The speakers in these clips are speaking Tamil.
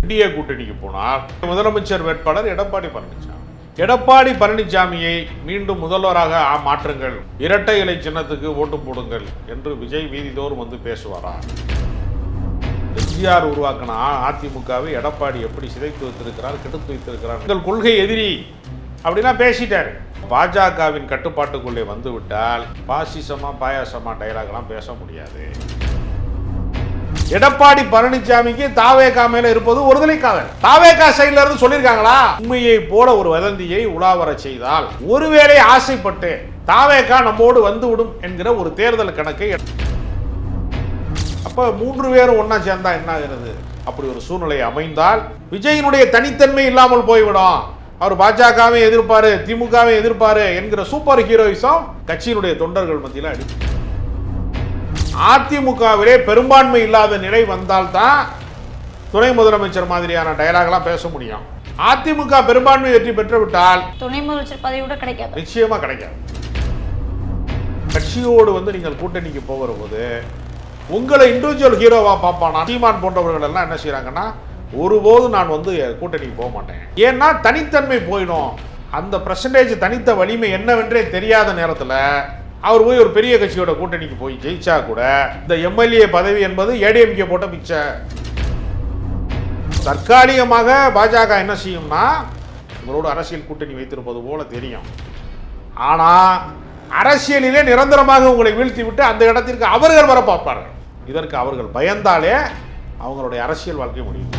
இந்திய கூட்டணிக்கு போனால் முதலமைச்சர் வேட்பாளர் எடப்பாடி பழனிசாமி. எடப்பாடி பழனிசாமியை மீண்டும் முதல்வராக ஆ- மாற்றுங்கள். இரட்டை இலை சின்னத்துக்கு ஓட்டு போடுங்கள் என்று விஜய் வீதிதோறும் வந்து பேசுவாரா? எம்ஜிஆர் உருவாக்கின அதிமுகவை எடப்பாடி எப்படி சிதைத்து வைத்திருக்கிறார் கெடுத்து வைத்திருக்கிறார்? எங்கள் கொள்கை எதிரி அப்படின்னா பேசிட்டாரு. பாஜகவின் கட்டுப்பாட்டுக்குள்ளே வந்துவிட்டால் பாசிசமா பாயாசமா டைலாக்லாம் பேச முடியாது. எடப்பாடி பழனிசாமிக்கு தாவேகா மேல இருப்பது ஒருதலை காதல் தாவேகா சைட்ல இருந்து சொல்லியிருக்காங்களா? உண்மையை போல ஒரு வதந்தியை உலாவர செய்தால் ஒருவேளை ஆசைப்பட்டு தாவேகா நம்மோடு வந்துவிடும் என்கிற ஒரு தேர்தல் கணக்கை அப்ப மூன்று பேரும் ஒன்னா சேர்ந்தா என்ன ஆகிறது? அப்படி ஒரு சூழ்நிலை அமைந்தால் விஜயினுடைய தனித்தன்மை இல்லாமல் போய்விடும். அவர் பாஜகவே எதிர்ப்பாரு திமுகவே எதிர்ப்பாரு என்கிற சூப்பர் ஹீரோயிசம் கட்சியினுடைய தொண்டர்கள் மத்தியில் அடி அதிமுகவிலே பெரும்பான்மை இல்லாத நிலை வந்தால்தான் துணை முதலமைச்சர் மாதிரியான டயலாக்லாம் பேச முடியும். அதிமுக பெரும்பான்மை வெற்றி பெற்றுவிட்டால் துணை முதலமைச்சர் பதவி கூட கிடைக்காது. நிச்சயமா கிடைக்காது. கட்சியோடு வந்து நீங்கள் கூட்டணிக்கு போகிற போது உங்களை இண்டிவிஜுவல் ஹீரோவா பார்ப்பானா? சீமான் போன்றவர்கள் எல்லாம் என்ன செய்றாங்கன்னா ஒருபோதும் நான் வந்து கூட்டணிக்கு போக மாட்டேன். ஏன்னா தனித்தன்மை போயிடும். அந்த பிரசன்டேஜ் தனித்த வலிமை என்னவென்றே தெரியாத நேரத்தில் அவர் போய் ஒரு பெரிய கட்சியோட கூட்டணிக்கு போய் ஜெயிச்சா கூட இந்த எம்எல்ஏ பதவி என்பது ஏடிஎம்கே போட்ட பிச்சை. தற்காலிகமாக பாஜக என்ன செய்யும்னா உங்களோட அரசியல் கூட்டணி வைத்திருப்பது போல தெரியும். ஆனால் அரசியலிலே நிரந்தரமாக உங்களை வீழ்த்தி விட்டு அந்த இடத்திற்கு அவர்கள் வர பார்ப்பார்கள். இதற்கு அவர்கள் பயந்தாலே அவங்களுடைய அரசியல் வாழ்க்கை முடியும்.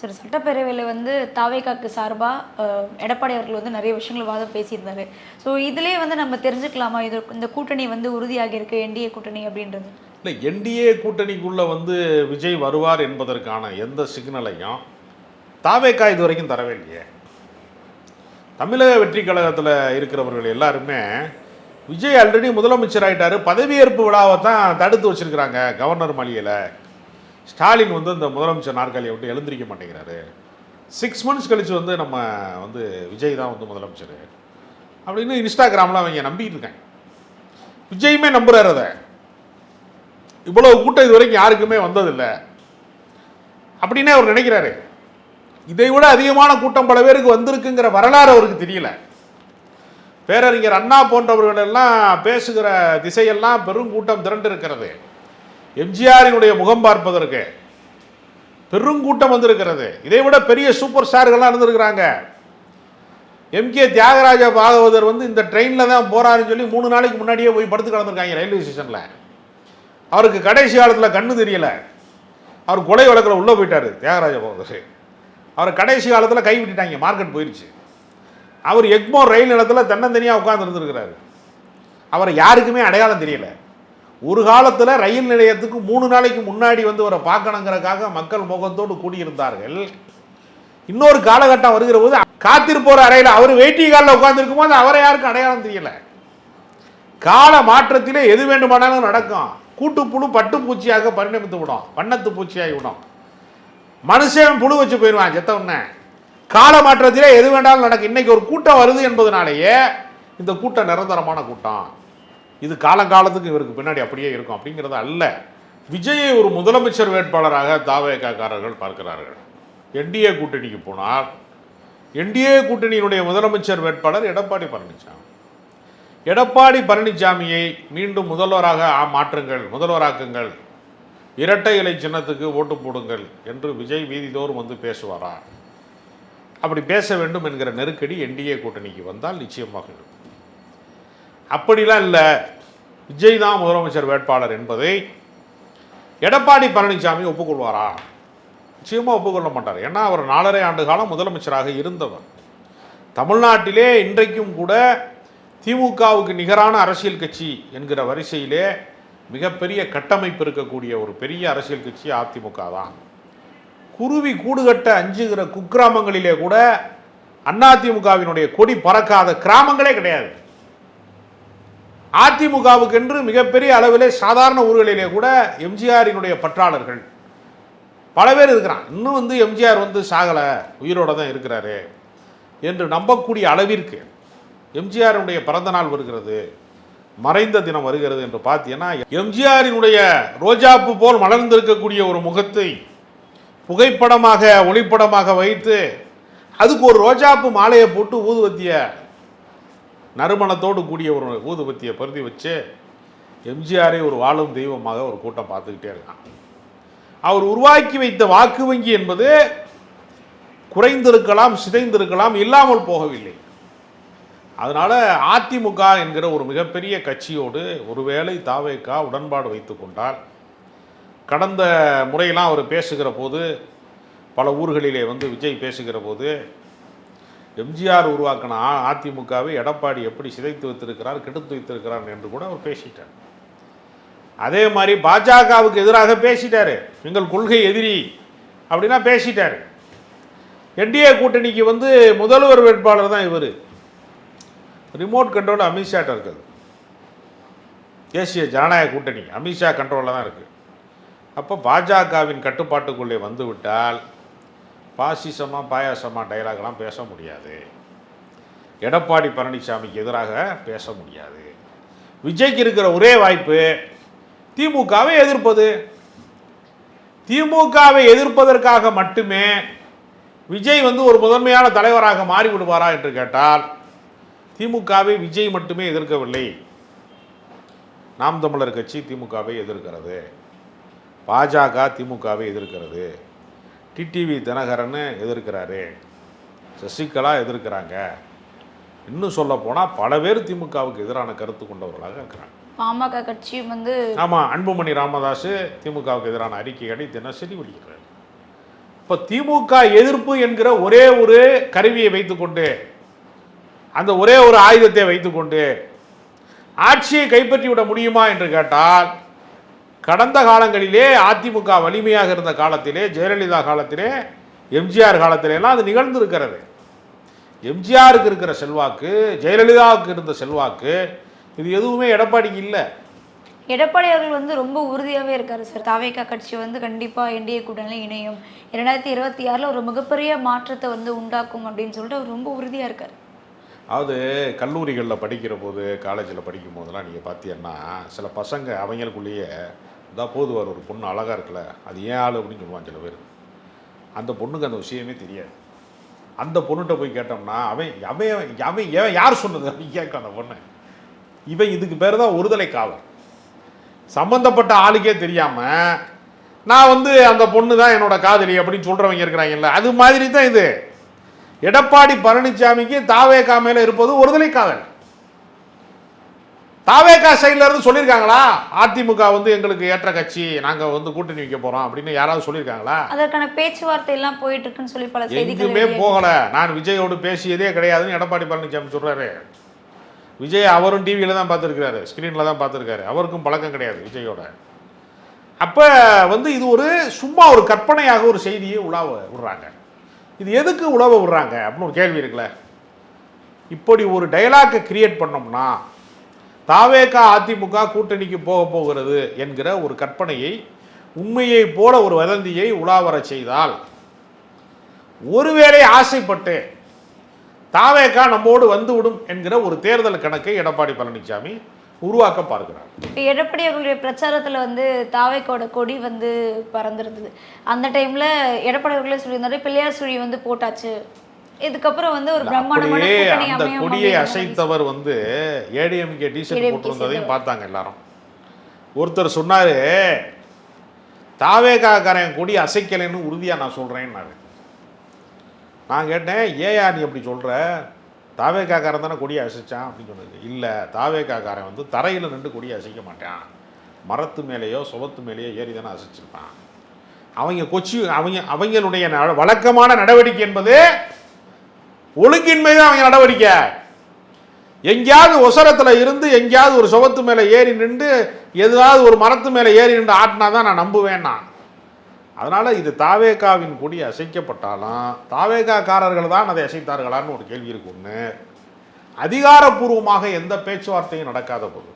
சரி சட்டப்பேரவையில் வந்து தாவேகாக்கு சார்பாக எடப்பாடி அவர்கள் வந்து நிறைய விஷயங்கள் வாதம் பேசியிருந்தாரு. ஸோ இதிலே வந்து நம்ம தெரிஞ்சுக்கலாமா? இது இந்த கூட்டணி வந்து உறுதியாக இருக்கு என்டிஏ கூட்டணி அப்படின்றது. இல்லை என்டிஏ கூட்டணிக்குள்ளே வந்து விஜய் வருவார் என்பதற்கான எந்த சிக்னலையும் தாவேக்கா இது வரைக்கும் தரவே இல்லையே தமிழக வெற்றி கழகத்தில் இருக்கிறவர்கள் எல்லாருமே விஜய் ஆல்ரெடி முதலமைச்சர் ஆகிட்டார் பதவியேற்பு விழாவை தான் தடுத்து வச்சுருக்கிறாங்க கவர்னர் மாளிகையில். ஸ்டாலின் வந்து இந்த முதலமைச்சர் நாற்காலியை விட்டு எழுந்திருக்க மாட்டேங்கிறாரு. சிக்ஸ் மந்த்ஸ் கழித்து வந்து நம்ம வந்து விஜய் தான் வந்து முதலமைச்சர். அப்படின்னு இன்ஸ்டாகிராமில் அவங்க நம்பிக்கிட்டு இருக்காங்க. விஜயுமே நம்புறாரு அதை. இவ்வளோ கூட்டம் இது வரைக்கும் யாருக்குமே வந்ததில்லை. அப்படின்னே அவர் நினைக்கிறாரு. இதை விட அதிகமான கூட்டம் பல பேருக்கு வந்திருக்குங்கிற வரலாறு அவருக்கு தெரியல. பேரறிஞர் அண்ணா போன்றவர்கள் எல்லாம் பேசுகிற திசையெல்லாம் பெரும் கூட்டம் திரண்டு இருக்கிறது எம்ஜிஆரினுடைய முகம் பார்ப்பதற்கு பெருங்கூட்டம் வந்திருக்கிறது. இதை விட பெரிய சூப்பர் ஸ்டார்கள்லாம் இருந்திருக்கிறாங்க எம்கே தியாகராஜ பாகவதர் வந்து இந்த ட்ரெயினில் தான் போகிறாருன்னு சொல்லி மூணு நாளைக்கு முன்னாடியே போய் படுத்து கலந்துருக்காங்க ரயில்வே ஸ்டேஷனில். அவருக்கு கடைசி காலத்தில் கண்ணு தெரியல. அவர் கொலை வழக்கில் உள்ளே போயிட்டார் தியாகராஜ பாகவதர். அவரை கடைசி காலத்தில் கை விட்டுட்டாங்க மார்க்கெட் போயிடுச்சு அவர் எக்மோர் ரயில் நிலத்தில் தன்னந்தனியாக உட்கார்ந்து இருந்திருக்கிறாரு. அவரை யாருக்குமே அடையாளம் தெரியலை. ஒரு காலத்தில் ரயில் நிலையத்துக்கு மூணு நாளைக்கு முன்னாடி வந்து அவரை பார்க்கணுங்கிறக்காக மக்கள் முகத்தோடு கூடியிருந்தார்கள். இன்னொரு காலகட்டம் வருகிற போது காத்திருப்போர் அறையில் அவர் வெயிட்டி காலில் உட்கார்ந்துருக்கும் போது அவரை யாருக்கும் அடையாளம் தெரியல. கால மாற்றத்திலே எது வேண்டுமானாலும் நடக்கும். கூட்டுப்புழு பட்டு பூச்சியாக பரிணமித்து விடும். வண்ணத்து பூச்சியாகி விடும். மனுஷன் புழு வச்சு போயிடுவான் செத்த உடனே. கால மாற்றத்திலே எது வேண்டாலும் நடக்கும். இன்னைக்கு ஒரு கூட்டம் வருது என்பதனாலேயே இந்த கூட்டம் நிரந்தரமான கூட்டம். இது காலங்காலத்துக்கு இவருக்கு பின்னாடி அப்படியே இருக்கும். அப்படிங்கிறது அல்ல. விஜயை ஒரு முதலமைச்சர் வேட்பாளராக தாவேக்காரர்கள் பார்க்கிறார்கள். என்டிஏ கூட்டணிக்கு போனால் என்டிஏ கூட்டணியினுடைய முதலமைச்சர் வேட்பாளர் எடப்பாடி பழனிசாமி. எடப்பாடி பழனிசாமியை மீண்டும் முதல்வராக மாற்றுங்கள் முதல்வராக்குங்கள். இரட்டை இலை சின்னத்துக்கு ஓட்டு போடுங்கள் என்று விஜய் வீதிதோறும் வந்து பேசுவாரா? அப்படி பேச வேண்டும் என்கிற நெருக்கடி என்டிஏ கூட்டணிக்கு வந்தால் நிச்சயமாக இருக்கும். அப்படிலாம் இல்லை. விஜய் தான் முதலமைச்சர் வேட்பாளர் என்பதை எடப்பாடி பழனிசாமி ஒப்புக்கொள்வாரா? நிச்சயமாக ஒப்புக்கொள்ள மாட்டார். ஏன்னா அவர் நாலரை ஆண்டு காலம் முதலமைச்சராக இருந்தவர். தமிழ்நாட்டிலே இன்றைக்கும் கூட திமுகவுக்கு நிகரான அரசியல் கட்சி என்கிற வரிசையிலே மிகப்பெரிய கட்டமைப்பு இருக்கக்கூடிய ஒரு பெரிய அரசியல் கட்சி அதிமுக தான். குருவி கூடுகட்ட அஞ்சுகிற குக்கிராமங்களிலே கூட அதிமுகவினுடைய கொடி பறக்காத கிராமங்களே கிடையாது. அதிமுகவுக்கென்று மிகப்பெரிய அளவிலே சாதாரண ஊர்களிலே கூட எம்ஜிஆரினுடைய பற்றாளர்கள் பல பேர் இருக்கிறான். இன்னும் வந்து எம்ஜிஆர் வந்து சாகலை உயிரோடு தான் இருக்கிறாரு என்று நம்பக்கூடிய அளவிற்கு எம்ஜிஆருடைய பிறந்த நாள் வருகிறது மறைந்த தினம் வருகிறது என்று பார்த்தீங்கன்னா எம்ஜிஆரினுடைய ரோஜாப்பு போல் மலர்ந்திருக்கக்கூடிய ஒரு முகத்தை புகைப்படமாக ஒளிப்படமாக வைத்து அதுக்கு ஒரு ரோஜாப்பு மாலையை போட்டு ஊதுவத்திய நறுமணத்தோடு கூடிய ஒரு ஊதுபத்தியை பருதி வச்சு எம்ஜிஆரை ஒரு வாழும் தெய்வமாக ஒரு கூட்டம் பார்த்துக்கிட்டே இருக்கான். அவர் உருவாக்கி வைத்த வாக்கு வங்கி என்பது குறைந்திருக்கலாம் சிதைந்திருக்கலாம் இல்லாமல் போகவில்லை. அதனால் அதிமுக என்கிற ஒரு மிகப்பெரிய கட்சியோடு ஒருவேளை தாவேக்கா உடன்பாடு வைத்து கொண்டால் கடந்த முறையெல்லாம் அவர் பேசுகிற போது பல ஊர்களிலே வந்து விஜய் பேசுகிற போது எம்ஜிஆர் உருவாக்கின அதிமுகவை எடப்பாடி எப்படி சிதைத்து வைத்திருக்கிறார் கெடுத்து வைத்திருக்கிறார் என்று கூட அவர் பேசிட்டார். அதே மாதிரி பாஜகவுக்கு எதிராக பேசிட்டாரு. எங்கள் கொள்கை எதிரி அப்படின்னா பேசிட்டாரு. என்டிஏ கூட்டணிக்கு வந்து முதல்வர் வேட்பாளர் தான் இவர். ரிமோட் கண்ட்ரோல் அமித்ஷாட்ட இருக்குது. தேசிய ஜனநாயக கூட்டணி அமித்ஷா கண்ட்ரோலில் தான் இருக்குது அப்போ பாஜகவின் கட்டுப்பாட்டுக்குள்ளே வந்துவிட்டால் பாசிசமாக பாயாசமாக டைலாக்லாம் பேச முடியாது. எடப்பாடி பழனிசாமிக்கு எதிராக பேச முடியாது. விஜய்க்கு இருக்கிற ஒரே வாய்ப்பு திமுகவை எதிர்ப்பது. திமுகவை எதிர்ப்பதற்காக மட்டுமே விஜய் வந்து ஒரு முதன்மையான தலைவராக மாறிவிடுவாரா என்று கேட்டால் திமுகவை விஜய் மட்டுமே எதிர்க்கவில்லை. நாம் தமிழர் கட்சி திமுகவை எதிர்க்கிறது. பாஜக திமுகவை எதிர்க்கிறது. டிடிவி தினகரன் எதிர்க்கிறாரு. சசிகலா எதிர்க்கிறாங்க. இன்னும் சொல்ல போனால் பல பேர் திமுகவுக்கு எதிரான கருத்து கொண்டவர்களாக இருக்கிறாங்க. பாமக கட்சியும் வந்து ஆமாம் அன்புமணி ராமதாஸ் திமுகவுக்கு எதிரான அறிக்கைகளை தினசரி வெளியிடுறார். இப்போ திமுக எதிர்ப்பு என்கிற ஒரே ஒரு கருவியை வைத்துக்கொண்டு அந்த ஒரே ஒரு ஆயுதத்தை வைத்துக்கொண்டு ஆட்சியை கைப்பற்றி விட முடியுமா என்று கேட்டால் கடந்த காலங்களிலே அதிமுக வலிமையாக இருந்த காலத்திலே ஜெயலலிதா காலத்திலே எம்ஜிஆர் காலத்திலெல்லாம் அது நிகழ்ந்திருக்கிறது. எம்ஜிஆருக்கு இருக்கிற செல்வாக்கு ஜெயலலிதாவுக்கு இருந்த செல்வாக்கு இது எதுவுமே எடப்பாடிக்கு இல்லை. எடப்பாடி அவர்கள் வந்து ரொம்ப உறுதியாகவே இருக்காரு சார். தாவேக்கா கட்சி வந்து கண்டிப்பாக என்டிஏ கூட்டணியில் இணையும். இரண்டாயிரத்தி இருபத்தி ஆறில் ஒரு மிகப்பெரிய மாற்றத்தை வந்து உண்டாக்கும் அப்படின்னு சொல்லிட்டு அவர் ரொம்ப உறுதியாக இருக்கார். அது கல்லூரிகளில் படிக்கிற போது காலேஜில் படிக்கும் போதெல்லாம் நீங்கள் பார்த்தீங்கன்னா சில பசங்க அவங்களுக்குள்ளேயே இதா போதுவார் ஒரு பொண்ணு அழகாக இருக்குல்ல அது ஏன் ஆள்? அப்படின்னு சொல்லுவான் சில பேர். அந்த பொண்ணுக்கு அந்த விஷயமே தெரியாது. அந்த பொண்ணுகிட்ட போய் கேட்டோம்னா அவன் அவன் அவன் ஏன் யார் சொன்னது? அப்படின்னு கேட்கும் அந்த பொண்ணு? இவன் இதுக்கு பேர் தான் ஒருதலை காவல். சம்மந்தப்பட்ட ஆளுக்கே தெரியாமல் நான் வந்து அந்த பொண்ணு தான் என்னோட காதலி அப்படின்னு சொல்கிறவங்க இருக்கிறாங்கல்ல அது மாதிரி தான் இது. எடப்பாடி பழனிசாமிக்கு தாவேகா மேல இருப்பது ஒருதலை காதல் தாவேகா சைடுல இருந்து சொல்லியிருக்காங்களா அதிமுக வந்து எங்களுக்கு ஏற்ற கட்சி நாங்க வந்து கூட்டணி வைக்க போறோம் அப்படின்னு யாராவது சொல்லியிருக்காங்களா அதற்கான பேச்சுவார்த்தை எல்லாம் போயிட்டு இருக்குன்னு சொல்லி பல எங்குமே போகல. நான் விஜயோடு பேசியதே கிடையாதுன்னு எடப்பாடி பழனிசாமி சொல்றாரு. விஜய் அவரும் டிவியில தான் பார்த்துருக்காரு ஸ்க்ரீனில் தான் பார்த்துருக்காரு. அவருக்கும் பழக்கம் கிடையாது விஜயோட. அப்போ வந்து இது ஒரு சும்மா ஒரு கற்பனையாக ஒரு செய்தியை உலாவ விடுறாங்க. இது எதுக்கு உழவ விடுறாங்க? அப்படின்னு ஒரு கேள்வி இருக்குல்ல. இப்படி ஒரு டைலாக்கை கிரியேட் பண்ணோம்னா தாவேகா அதிமுக கூட்டணிக்கு போக போகிறது என்கிற ஒரு கற்பனையை உண்மையை போல ஒரு வதந்தியை உலாவரச் செய்தால் ஒருவேளை ஆசைப்பட்டு தாவேகா நம்மோடு வந்துவிடும் என்கிற ஒரு தேர்தல் கணக்கை எடப்பாடி பழனிசாமி உருவாக்க பார்க்கிறார் இப்போ எடப்பாடி அவர்களுடைய பிரச்சாரத்துல வந்து தாவேக்கோட கொடி வந்து பறந்துருந்தது. அந்த டைம்ல எடப்பாடி அவர்களே சொல்லியிருந்தாரு பிள்ளையார் சுழி வந்து போட்டாச்சு. இதுக்கப்புறம் வந்து ஒரு பிரம்மாண்டமான அந்த கொடியை அசைத்தவர் வந்து ஏடிஎம்கே டிஷர்ட் போட்டிருந்ததையும் பார்த்தாங்க எல்லாரும். ஒருத்தர் சொன்னாரு தாவேகாக்காரன் கொடி அசைக்கலைன்னு உறுதியா நான் சொல்றேன்னாரு. நான் கேட்டேன் ஏயா நீ அப்படி சொல்ற? தாவேகாக்காரன் தானே கொடியை அசைச்சான் அப்படின்னு சொன்னது. இல்லை தாவேக்காக்காரன் வந்து தரையில் நின்று கொடியை அசைக்க மாட்டான். மரத்து மேலேயோ சுவத்து மேலேயோ ஏறி தானே அசைச்சிருப்பான். அவங்க கொச்சி அவங்க அவங்களுடைய வழக்கமான நடவடிக்கை என்பது ஒழுங்கின்மை தான் அவங்க நடவடிக்கை. எங்கேயாவது ஒசரத்தில் இருந்து எங்கேயாவது ஒரு சுவத்து மேலே ஏறி நின்று எதாவது ஒரு மரத்து மேலே ஏறி நின்று ஆட்டினா தான் நான். நம்புவேன்னா அதனால் இது தாவேகாவின் கொடி அசைக்கப்பட்டாலும் தாவேகாக்காரர்கள் தான் அதை அசைத்தார்களான்னு ஒரு கேள்வி இருக்கு ஒன்று அதிகாரப்பூர்வமாக எந்த பேச்சுவார்த்தையும் நடக்காத போது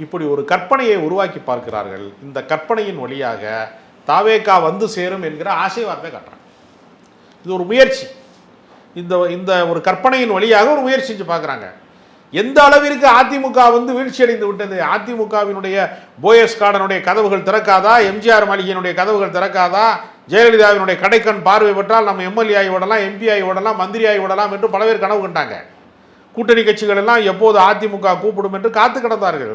இப்படி ஒரு கற்பனையை உருவாக்கி பார்க்கிறார்கள். இந்த கற்பனையின் வழியாக தாவேகா வந்து சேரும் என்கிற ஆசைவார்த்தை கட்டுறாங்க காட்டுறாங்க. இது ஒரு முயற்சி. இந்த இந்த ஒரு கற்பனையின் வழியாக ஒரு முயற்சி செஞ்சு பார்க்குறாங்க. எந்த அளவிற்கு அதிமுக வந்து வீழ்ச்சி அடைந்து விட்டது? அதிமுகவினுடைய போயஸ் கார்டனுடைய கதவுகள் திறக்காதா? எம்ஜிஆர் மாளிகையினுடைய கதவுகள் திறக்காதா? ஜெயலலிதாவினுடைய கடைக்கண் பார்வை பெற்றால் நம்ம எம்எல்ஏ ஆகி விடலாம் எம்பி ஆகி விடலாம் மந்திரி ஆகி விடலாம் என்று பல பேர் கனவு கண்டாங்க. கூட்டணி கட்சிகள் எல்லாம் எப்போது அதிமுக கூப்பிடும் என்று காத்து கிடந்தார்கள்.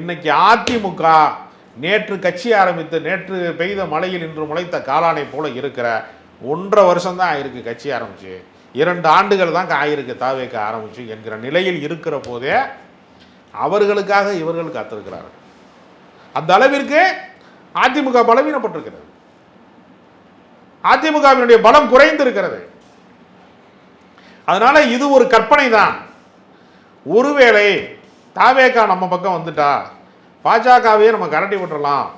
இன்னைக்கு அதிமுக நேற்று கட்சி ஆரம்பித்து நேற்று பெய்த மழையில் இன்று முளைத்த காலானை போல இருக்கிற ஒன்றரை வருஷம்தான் ஆயிருக்கு கட்சி ஆரம்பிச்சு. இரண்டு ஆண்டுகள் தான் ஆயிருக்கு தாவேக்க ஆரம்பிச்சு என்கிற நிலையில் இருக்கிற போதே அவர்களுக்காக இவர்கள் காத்திருக்கிறார்கள். அந்த அளவிற்கு அதிமுக பலவீனப்பட்டிருக்கிறது. அதிமுகவினுடைய பலம் குறைந்திருக்கிறது. அதனால இது ஒரு கற்பனை தான். ஒருவேளை தாவேக்கா நம்ம பக்கம் வந்துட்டா பாஜகவையே நம்ம கரட்டி விட்டுறலாம்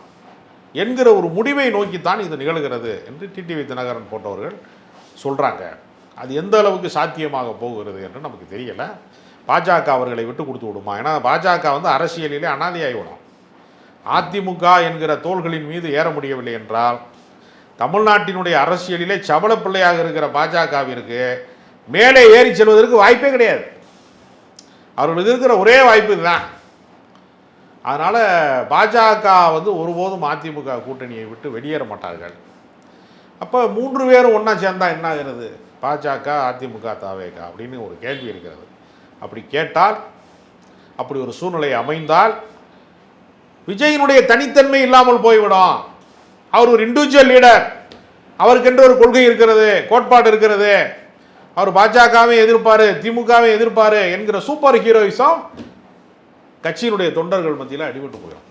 என்கிற ஒரு முடிவை நோக்கித்தான் இது நிகழ்கிறது என்று டிடிவி தினகரன் போன்றவர்கள் சொல்கிறாங்க அது எந்த அளவுக்கு சாத்தியமாக போகிறது என்று நமக்கு தெரியலை. பாஜக அவர்களை விட்டு கொடுத்து விடுமா? ஏன்னா பாஜக வந்து அரசியலிலே அனாதையாகிவிடும் அதிமுக என்கிற தோள்களின் மீது ஏற முடியவில்லை என்றால் தமிழ்நாட்டினுடைய அரசியலிலே சபல பிள்ளையாக இருக்கிற பாஜகவிற்கு மேலே ஏறி செல்வதற்கு வாய்ப்பே கிடையாது. அவர்களுக்கு இருக்கிற ஒரே வாய்ப்பு இதுதான். அதனால் பாஜக வந்து ஒருபோதும் அதிமுக கூட்டணியை விட்டு வெளியேற மாட்டார்கள். அப்போ மூன்று பேரும் ஒன்றா சேர்ந்தால் என்ன ஆகிறது? பாஜக அதிமுக தாவேக அப்படின்னு ஒரு கேள்வி இருக்கிறது. அப்படி கேட்டால் அப்படி ஒரு சூழ்நிலை அமைந்தால் விஜயினுடைய தனித்தன்மை இல்லாமல் போய்விடும். அவர் ஒரு இண்டிவிஜுவல் லீடர் அவருக்கென்று ஒரு கொள்கை இருக்கிறது கோட்பாடு இருக்கிறது. அவர் பாஜகவை எதிர்ப்பார் திமுகவை எதிர்ப்பார் என்கிற சூப்பர் ஹீரோயிசம் கட்சியினுடைய தொண்டர்கள் மத்தியில் அடிபட்டு போயிடும்.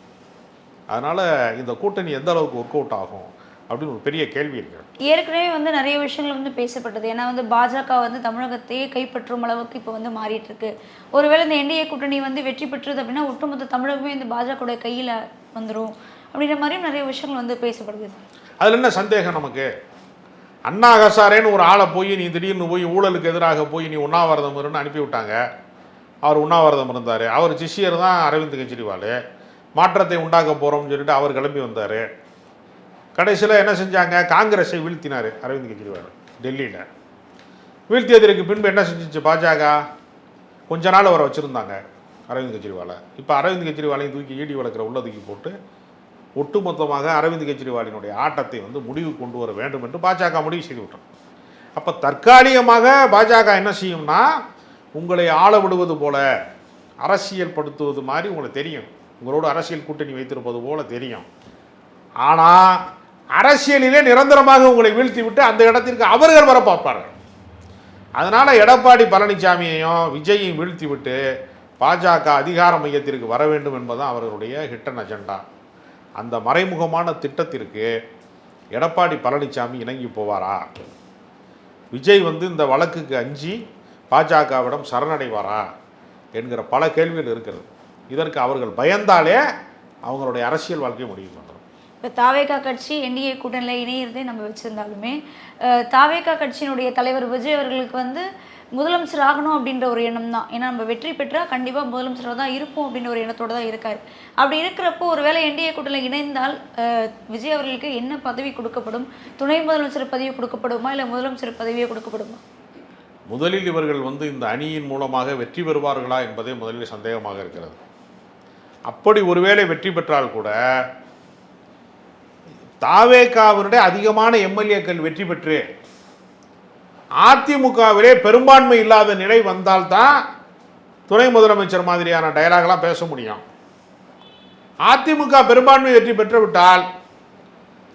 அதனால் இந்த கூட்டணி எந்த அளவுக்கு ஒர்க் அவுட் ஆகும்? அப்படின்னு ஒரு பெரிய கேள்வி இருக்கிறது ஏற்கனவே வந்து நிறைய விஷயங்கள் வந்து பேசப்பட்டது. ஏன்னா வந்து பாஜக வந்து தமிழகத்தையே கைப்பற்றும் அளவுக்கு இப்போ வந்து மாறிட்டு இருக்கு ஒருவேளை இந்த என்டிஏ கூட்டணி வந்து வெற்றி பெற்றது அப்படின்னா ஒட்டுமொத்த தமிழகமே இந்த பாஜகவுடைய கையில் வந்துடும் அப்படின்ற மாதிரியும் நிறைய விஷயங்கள் வந்து பேசப்படுது. அதில் என்ன சந்தேகம் நமக்கு? அண்ணா ஹசாரேன்னு ஒரு ஆளை போய் நீ திடீர்னு போய் ஊழலுக்கு எதிராக போய் நீ உண்ணாவிரதம் இருன்னு அனுப்பி விட்டாங்க. அவர் உண்ணாவிரதம் இருந்தார். அவர் சிஷியர் தான் அரவிந்த் கெஜ்ரிவால். மாற்றத்தை உண்டாக்க போகிறோம்னு சொல்லிட்டு அவர் கிளம்பி வந்தார். கடைசியில் என்ன செஞ்சாங்க? காங்கிரஸை வீழ்த்தினார். அரவிந்த் கெஜ்ரிவால் டெல்லியில். வீழ்த்தியதற்கு பின்பு என்ன செஞ்சுச்சு பாஜக? கொஞ்ச நாள் அவரை வச்சுருந்தாங்க அரவிந்த் கெஜ்ரிவாலை. இப்போ அரவிந்த் கெஜ்ரிவாலையும் தூக்கி ஈடி வளர்க்குற உள்ள தூக்கி போட்டு ஒட்டுமொத்தமாக அரவிந்த் கெஜ்ரிவாலினுடைய ஆட்டத்தை வந்து முடிவு கொண்டு வர வேண்டும் என்று பாஜக முடிவு செய்து விட்டோம் அப்போ தற்காலிகமாக பாஜக என்ன செய்யும்னா உங்களை ஆள விடுவது போல அரசியல் படுத்துவது மாதிரி உங்களுக்கு தெரியும். உங்களோட அரசியல் கூட்டணி வைத்திருப்பது போல தெரியும். ஆனால் அரசியலிலே நிரந்தரமாக உங்களை வீழ்த்தி விட்டு அந்த இடத்திற்கு அவர்கள் வர பார்ப்பார்கள். அதனால் எடப்பாடி பழனிசாமியையும் விஜயையும் வீழ்த்தி விட்டு பாஜக அதிகார மையத்திற்கு வர வேண்டும் என்பதுதான் அவர்களுடைய ஹிட்டன் அஜெண்டா அந்த மறைமுகமான திட்டத்திற்கு எடப்பாடி பழனிசாமி இணங்கி போவாரா? விஜய் வந்து இந்த வழக்குக்கு அஞ்சி பாஜகவிடம் சரணடைவாரா? என்கிற பல கேள்விகள் இருக்கிறது. இதற்கு அவர்கள் பயந்தாலே அவங்களுடைய அரசியல் வாழ்க்கை முடியும்? இப்போ தாவேகா கட்சி என்டிஏ கூட்டணியில் இணையிறதே நம்ம வச்சுருந்தாலுமே தாவேகா கட்சியினுடைய தலைவர் விஜய் அவர்களுக்கு வந்து முதலமைச்சர் ஆகணும் அப்படின்ற ஒரு எண்ணம் தான். ஏன்னா நம்ம வெற்றி பெற்றால் கண்டிப்பாக முதலமைச்சராக தான் இருப்போம் அப்படின்ற ஒரு எண்ணத்தோடு தான் இருக்கார். அப்படி இருக்கிறப்போ ஒரு வேளை என்டிஏ கூட்டணியில் இணைந்தால் விஜய் அவர்களுக்கு என்ன பதவி கொடுக்கப்படும்? துணை முதலமைச்சர் பதவி கொடுக்கப்படுமா? இல்லை முதலமைச்சர் பதவியே கொடுக்கப்படுமா? முதலில் இவர்கள் வந்து இந்த அணியின் மூலமாக வெற்றி பெறுவார்களா என்பதே முதலில் சந்தேகமாக இருக்கிறது. அப்படி ஒருவேளை வெற்றி பெற்றால் கூட தாவேகாவினுடைய அதிகமான எம்எல்ஏக்கள் வெற்றி பெற்று அதிமுகவிலே பெரும்பான்மை இல்லாத நிலை வந்தால்தான் துணை முதலமைச்சர் மாதிரியான டயலாக்லாம் பேச முடியும். அதிமுக பெரும்பான்மை வெற்றி பெற்றுவிட்டால்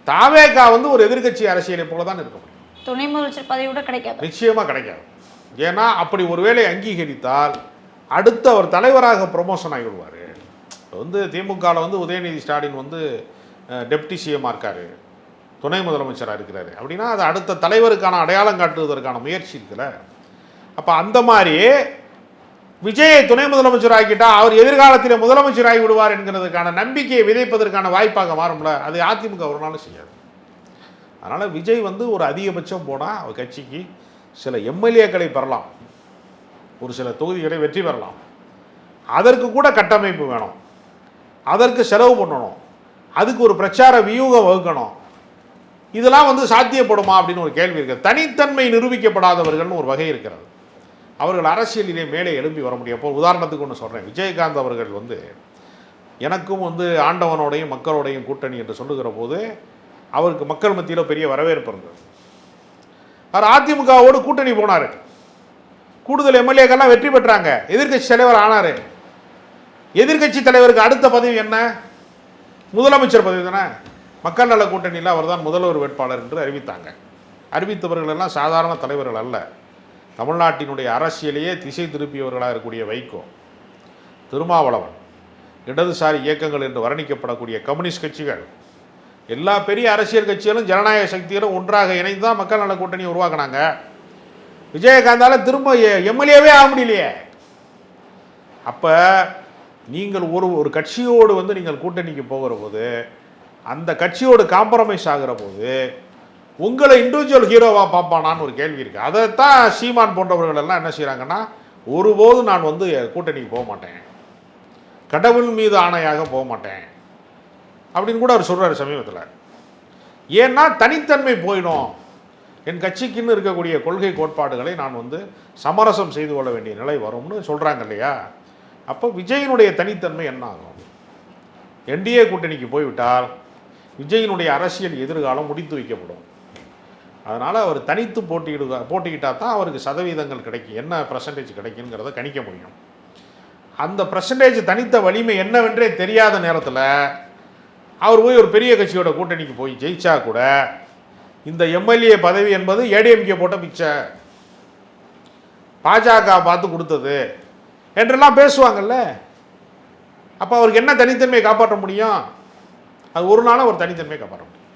தாவேகா வந்து ஒரு எதிர்க்கட்சி அரசியலை போல தான் இருக்க முடியும். துணை முதலமைச்சர் பதவி கூட கிடைக்காது. நிச்சயமாக கிடைக்காது. ஏன்னா அப்படி ஒருவேளை அங்கீகரித்தால் அடுத்து அவர் தலைவராக ப்ரொமோஷன் ஆகிவிடுவார். வந்து திமுகவில் வந்து உதயநிதி ஸ்டாலின் வந்து டெப்டி சிஎம்மாக இருக்கார் துணை முதலமைச்சராக இருக்கிறாரு. அப்படின்னா அது அடுத்த தலைவருக்கான அடையாளம் காட்டுவதற்கான முயற்சி இருக்குல்ல. அப்போ அந்த மாதிரி விஜயை துணை முதலமைச்சர் ஆக்கிட்டா அவர் எதிர்காலத்தில் முதலமைச்சர் ஆகி விடுவார் என்கிறதுக்கான நம்பிக்கையை விதைப்பதற்கான வாய்ப்பாக மாறும்ல. அது அதிமுக ஒரு நாளும் செய்யாது. அதனால் விஜய் வந்து ஒரு அதிகபட்சம் போனால் அவர் கட்சிக்கு சில எம்எல்ஏக்களை பெறலாம். ஒரு சில தொகுதிகளை வெற்றி பெறலாம். அதற்கு கூட கட்டமைப்பு வேணும். அதற்கு செலவு பண்ணணும். அதுக்கு ஒரு பிரச்சார வியூகம் வகுக்கணும். இதெல்லாம் வந்து சாத்தியப்படுமா அப்படின்னு ஒரு கேள்வி இருக்குது தனித்தன்மை நிரூபிக்கப்படாதவர்கள்னு ஒரு வகை இருக்கிறது. அவர்கள் அரசியலிலே மேலே எழும்பி வர முடியும். இப்போ உதாரணத்துக்கு ஒன்று சொல்கிறேன் விஜயகாந்த் அவர்கள் வந்து எனக்கும் வந்து ஆண்டவனோடையும் மக்களோடையும் கூட்டணி என்று சொல்லுகிற போது அவருக்கு மக்கள் மத்தியில் பெரிய வரவேற்பு இருந்தது. அவர் அதிமுகவோடு கூட்டணி போனார். கூடுதல் எம்எல்ஏக்கெல்லாம் வெற்றி பெற்றாங்க. எதிர்க்கட்சி தலைவர் ஆனார். எதிர்க்கட்சி தலைவருக்கு அடுத்த பதவி என்ன? முதலமைச்சர் பதவி தானே? மக்கள் நல கூட்டணியில் அவர் தான் முதல்வர் வேட்பாளர் என்று அறிவித்தாங்க. அறிவித்தவர்கள் எல்லாம் சாதாரண தலைவர்கள் அல்ல. தமிழ்நாட்டினுடைய அரசியலையே திசை திருப்பியவர்களாக இருக்கக்கூடிய வைகோ திருமாவளவன் இடதுசாரி இயக்கங்கள் என்று வர்ணிக்கப்படக்கூடிய கம்யூனிஸ்ட் கட்சிகள் எல்லா பெரிய அரசியல் கட்சிகளும் ஜனநாயக சக்திகளும் ஒன்றாக இணைந்து தான் மக்கள் நல கூட்டணி உருவாக்குனாங்க. விஜயகாந்தால் திரும்ப எம்எல்ஏவே ஆக முடியலையே. அப்போ நீங்கள் ஒரு ஒரு கட்சியோடு வந்து நீங்கள் கூட்டணிக்கு போகிற போது அந்த கட்சியோடு காம்ப்ரமைஸ் ஆகிற போது உங்களை இண்டிவிஜுவல் ஹீரோவாக பார்ப்பானான்னு ஒரு கேள்வி இருக்குது அதைத்தான் சீமான் போன்றவர்கள் எல்லாம் என்ன செய்கிறாங்கன்னா ஒருபோதும் நான் வந்து கூட்டணிக்கு போக மாட்டேன். கடவுள் மீது ஆணையாக போக மாட்டேன். அப்படின்னு கூட அவர் சொல்கிறார் சமீபத்தில். ஏன்னா தனித்தன்மை போயிடும். என் கட்சிக்குன்னு இருக்கக்கூடிய கொள்கை கோட்பாடுகளை நான் வந்து சமரசம் செய்து கொள்ள வேண்டிய நிலை வரும்னு சொல்கிறாங்க இல்லையா? அப்போ விஜயனுடைய தனித்தன்மை என்ன ஆகும்? என்டிஏ கூட்டணிக்கு போய்விட்டால் விஜயனுடைய அரசியல் எதிர்காலம் முடித்து வைக்கப்படும். அதனால் அவர் தனித்து போட்டியிடுதா போட்டிக்கிட்டால் தான் அவருக்கு சதவீதங்கள் கிடைக்கும். என்ன பர்சன்டேஜ் கிடைக்குங்கிறத கணிக்க முடியும். அந்த பர்சன்டேஜ் தனித்த வலிமை என்னவென்றே தெரியாத நேரத்தில் அவர் போய் ஒரு பெரிய கட்சியோட கூட்டணிக்கு போய் ஜெயிச்சா கூட இந்த எம்எல்ஏ பதவி என்பது ஏடிஎம்கே போட்ட பிச்சை. பாஜக பார்த்து கொடுத்தது. என்றெல்லாம் பேசுவாங்கல்ல. அப்போ அவருக்கு என்ன தனித்தன்மையை காப்பாற்ற முடியும்? அது ஒரு நாளும் ஒரு தனித்தன்மையை காப்பாற்ற முடியும்.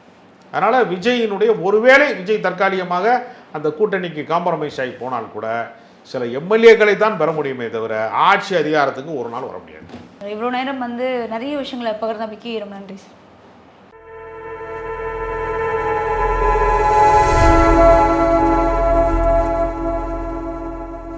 அதனால் விஜயினுடைய ஒருவேளை விஜய் தற்காலிகமாக அந்த கூட்டணிக்கு காம்ப்ரமைஸ் ஆகி போனால் கூட சில எம்எல்ஏக்களை தான் பெற முடியுமே தவிர ஆட்சி அதிகாரத்துக்கு ஒரு நாள் வர முடியாது. இவ்வளோ நேரம் வந்து நிறைய விஷயங்களை பகிர்ந்தமைக்கு ரொம்ப நன்றி சார்.